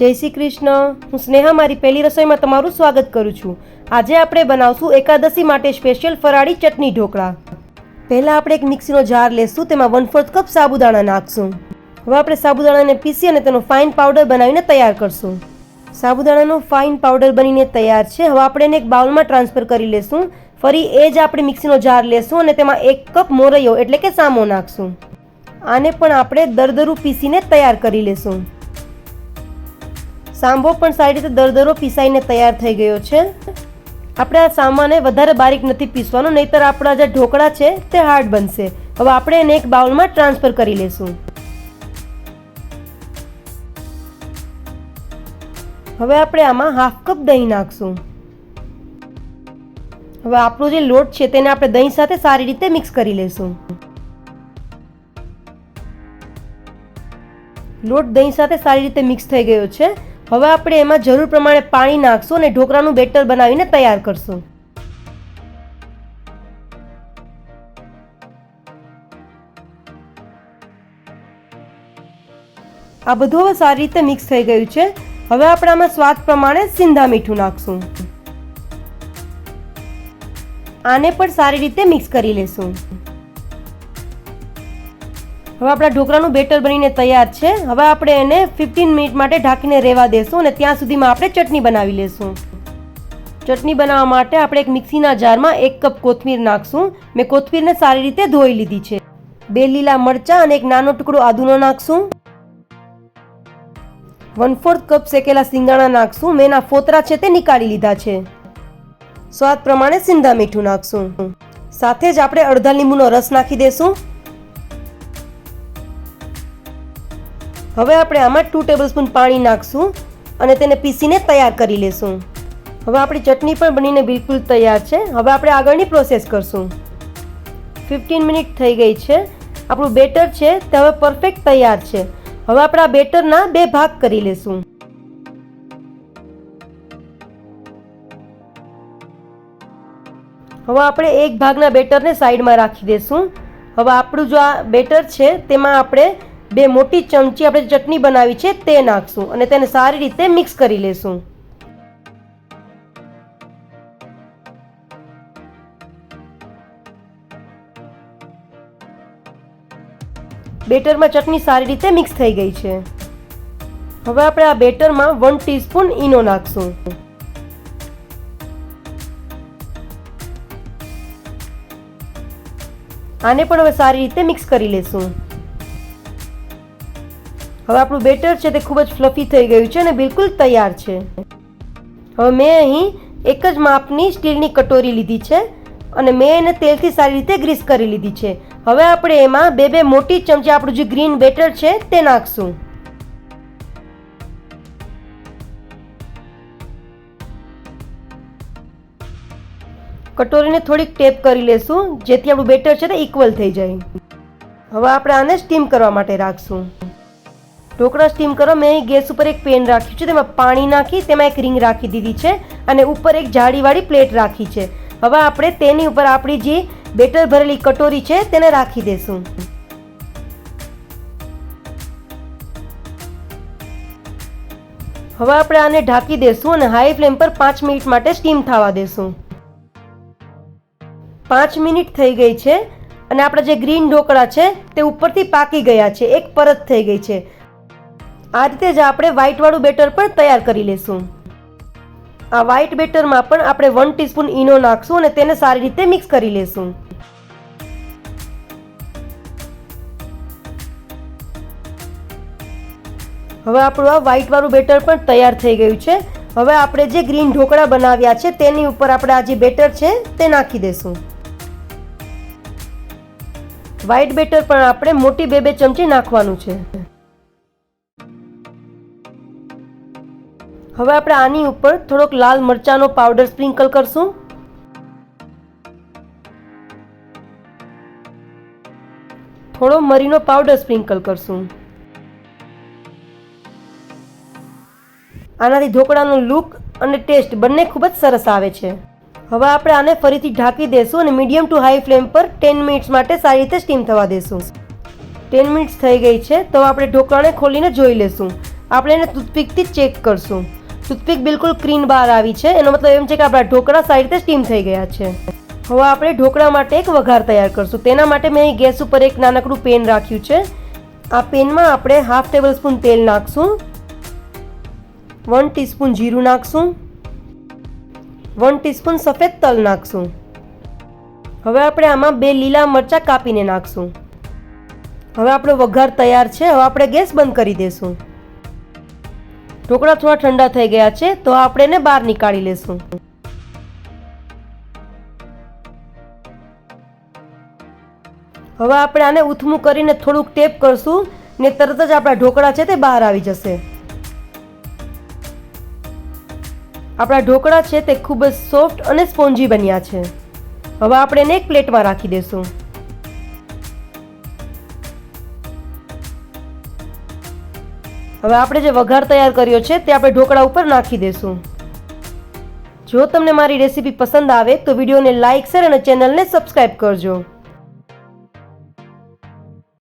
જય શ્રી કૃષ્ણ. હું સ્નેહા, મારી પહેલી રસોઈમાં તમારું સ્વાગત કરું છું. આજે આપણે બનાવશું એકાદશી માટે સ્પેશિયલ ફરાળી ચટણી ઢોકળા. પહેલાં આપણે એક મિક્સીનો જાર લેશું, તેમાં વન ફોર્થ કપ સાબુદાણા નાખશું. હવે આપણે સાબુદાણાને પીસી અને તેનો ફાઇન પાવડર બનાવીને તૈયાર કરશું. સાબુદાણાનો ફાઇન પાવડર બનીને તૈયાર છે. હવે આપણે એને એક બાઉલમાં ટ્રાન્સફર કરી લેશું. ફરી એ જ આપણે મિક્સીનો જાર લેશું અને તેમાં એક કપ મોરૈયો, એટલે કે સામો, નાખશું. આને પણ આપણે દરદરું પીસીને તૈયાર કરી લેશું. સાંભો પણ સારી રીતે દરદરો પીસાઈને તૈયાર થઈ ગયો છે. આપણે આ સામાને વધારે બારીક નથી પીસવાનો, નહીતર આપણા જે ઢોકળા છે તે હાર્ડ બનશે. હવે આપણે એને એક બાઉલમાં ટ્રાન્સફર કરી લેશું. હવે આપણે આમાં હાફ કપ દહીં નાખશું. હવે આપણો જે લોટ છે તેને આપણે દહીં સાથે સારી રીતે મિક્સ કરી લેશું. લોટ દહીં સાથે સારી રીતે મિક્સ થઈ ગયો છે. હવે આપણે એમાં જરૂર પ્રમાણે પાણી નાખશું અને ઢોકળાનું બેટર બનાવીને તૈયાર કરશું. આ બધું હવે સારી રીતે મિક્સ થઈ ગયું છે. હવે આપણે આમાં સ્વાદ પ્રમાણે સિંધા મીઠું નાખશું. આને પણ સારી રીતે મિક્સ કરી લેશું. હવે આપણા ઢોકળાનું બેટર બનીને તૈયાર છે. હવે આપણે એને ફિફ્ટીન મિનિટ માટે ઢાંકીને રહેવા દેશું અને ત્યાં સુધીમાં આપણે ચટણી બનાવી લેશું. ચટણી બનાવવા માટે આપણે એક મિક્સીના જારમાં એક કપ કોથમીર નાખશું. મેં કોથમીરને સારી રીતે ધોઈ લીધી છે. બે લીલા મરચાં અને એક નાનો ટુકડો આદુનો નાખશું. વન ફોર્થ કપ શેકેલા સિંગાણા નાખશું. મેં એના ફોતરા છે તે નીકાળી લીધા છે. સ્વાદ પ્રમાણે સિંધા મીઠું નાખશું. સાથે જ આપણે અડધા લીંબુનો રસ નાખી દેશું. હવે આપણે આમાં ટુ ટેબલસ્પૂન પાણી નાખશું અને તેને પીસીને તૈયાર કરી લેશું. હવે આપણી ચટણી પણ બનીને બિલકુલ તૈયાર છે. હવે આપણે આગળની પ્રોસેસ કરશું. ફિફ્ટીન મિનિટ થઈ ગઈ છે. આપણું બેટર છે તે હવે પરફેક્ટ તૈયાર છે. હવે આપણે આ બેટરના બે ભાગ કરી લેશું. હવે આપણે એક ભાગના બેટરને સાઈડમાં રાખી દેશું. હવે આપણું જો આ બેટર છે તેમાં આપણે બે મોટી ચમચી આપણે ચટણી બનાવી છે, તે નાખશું અને તેને સારી રીતે મિક્સ કરી લેશું. બેટરમાં ચટણી સારી રીતે મિક્સ થઈ ગઈ છે. હવે આપણે આ બેટરમાં વન ટીસ્પૂન ઈનો નાખશું. આને પણ હવે સારી રીતે મિક્સ કરી લેશું. હવે આપણું બેટર છે તે ખૂબ જ ફ્લફી થઈ ગયું છે અને બિલકુલ તૈયાર છે. હવે મેં અહીં એક જ માપની સ્ટીલની કટોરી લીધી છે અને મેં એને તેલથી સારી રીતે ગ્રીસ કરી લીધી છે. હવે આપણે એમાં બે બે મોટી ચમચી આપણું જે ગ્રીન બેટર છે તે નાખશું. કટોરીને થોડીક ટેપ કરી લેશું, જેથી આપણું બેટર છે તે ઇક્વલ થઈ જાય. હવે આપણે આને સ્ટીમ કરવા માટે રાખશું. ઢોકળા સ્ટીમ કરો. મેં અહીં ગેસ ઉપર એક પેન રાખ્યું છે. તેમાં પાણી નાખી, તેમાં એક રિંગ રાખી દીધી છે અને ઉપર એક જાળીવાળી પ્લેટ રાખી છે. હવે આપણે તેની ઉપર આપણી જે બેટર ભરેલી કટોરી છે તેને રાખી દેશું. હવે આપણે આને ઢાંકી દેશું અને હાઈ ફ્લેમ પર પાંચ મિનિટ માટે સ્ટીમ થવા દેશું. પાંચ મિનિટ થઈ ગઈ છે અને આપણા જે ગ્રીન ઢોકળા છે તે ઉપરથી પાકી ગયા છે. એક પરત થઈ ગઈ છે. આ રીતે જ આપણે વાળું બેટર પણ તૈયાર કરી લેશું. આ વ્હાઈટ બેટરમાં પણ આપણે વન ટીસ્પૂન ઈનો નાખશું અને તેને સારી રીતે મિક્સ કરી લેશું. હવે આપણું આ વ્હાઈટવાળું બેટર પણ તૈયાર થઈ ગયું છે. હવે આપણે જે ગ્રીન ઢોકળા બનાવ્યા છે તેની ઉપર આપણે આ જે બેટર છે તે નાખી દેશું. વ્હાઈટ બેટર પણ આપણે મોટી બે બે ચમચી નાખવાનું છે. હવે આપણે આની ઉપર થોડોક લાલ મરચાંનો પાવડર સ્પ્રિંકલ કરશું. થોડો મરીનો પાવડર સ્પ્રિંકલ કરશું. આનાથી ઢોકળાનો લુક અને ટેસ્ટ બંને ખૂબ જ સરસ આવે છે. હવે આપણે આને ફરીથી ઢાંકી દેશું અને મીડિયમ ટુ હાઈ ફ્લેમ પર ટેન મિનિટ્સ માટે સારી રીતે સ્ટીમ થવા દેશું. ટેન મિનિટ્સ થઈ ગઈ છે, તો આપણે ઢોકળાને ખોલીને જોઈ લેશું. આપણે એને ટૂથપીકથી ચેક કરશું. ટૂથપીક બિલકુલ ક્રીન બહાર આવી છે. એનો મતલબ એમ છે કે આપણા ઢોકળા સારી રીતે સ્ટીમ થઈ ગયા છે. હવે આપણે ઢોકળા માટે એક વઘાર તૈયાર કરશું. તેના માટે મેં ગેસ ઉપર એક નાનકડું પેન રાખ્યું છે. આ પેનમાં આપણે હાફ ટેબલ સ્પૂન તેલ નાખશું. વન ટીસ્પૂન જીરું નાખશું. વન ટીસ્પૂન સફેદ તલ નાખશું. હવે આપણે આમાં બે લીલા મરચાં કાપીને નાખશું. હવે આપણો વઘાર તૈયાર છે. હવે આપણે ગેસ બંધ કરી દઈશું ઢોકળા થોડા ઠંડા થઈ ગયા છે, તો આપણે એને બહાર નીકાળી લેશું. હવે આપણે આને ઉથમું કરીને થોડુંક ટેપ કરશું, ને તરત જ આપણા ઢોકળા છે તે બહાર આવી જશે. આપણા ઢોકળા છે તે ખૂબ જ સોફ્ટ અને સ્પોન્જી બન્યા છે. હવે આપણે એને એક પ્લેટમાં રાખી દઈશું હવે આપણે જે વઘાર તૈયાર કર્યો છે તે આપણે ઢોકળા ઉપર નાખી દઈશું જો તમને મારી રેસીપી પસંદ આવે તો વિડીયોને લાઇક શેર અને ચેનલને સબસ્ક્રાઈબ કરજો.